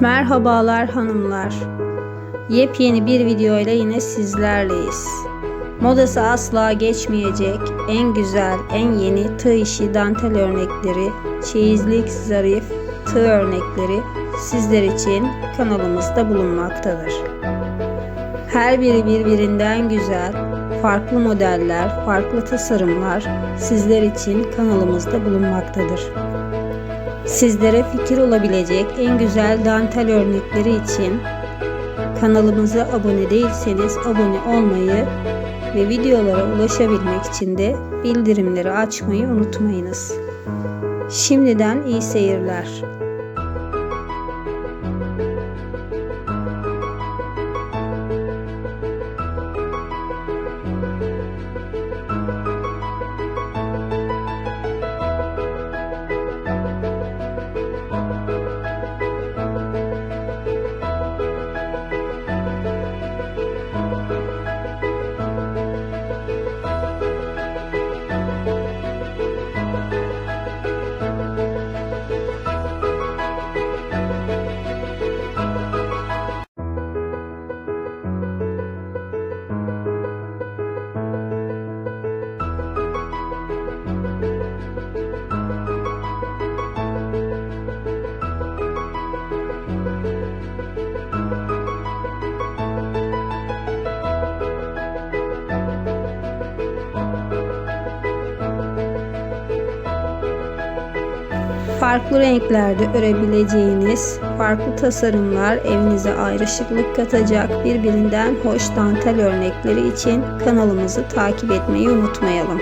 Merhabalar hanımlar. Yepyeni bir video ile yine sizlerleyiz. Modası asla geçmeyecek en güzel, en yeni tığ işi dantel örnekleri, çeyizlik zarif tığ örnekleri sizler için kanalımızda bulunmaktadır. Her biri birbirinden güzel, farklı modeller, farklı tasarımlar sizler için kanalımızda bulunmaktadır. Sizlere fikir olabilecek en güzel dantel örnekleri için kanalımıza abone değilseniz abone olmayı ve videolara ulaşabilmek için de bildirimleri açmayı unutmayınız. Şimdiden iyi seyirler. Farklı renklerde örebileceğiniz farklı tasarımlar evinize ayrışıklık katacak birbirinden hoş dantel örnekleri için kanalımızı takip etmeyi unutmayalım.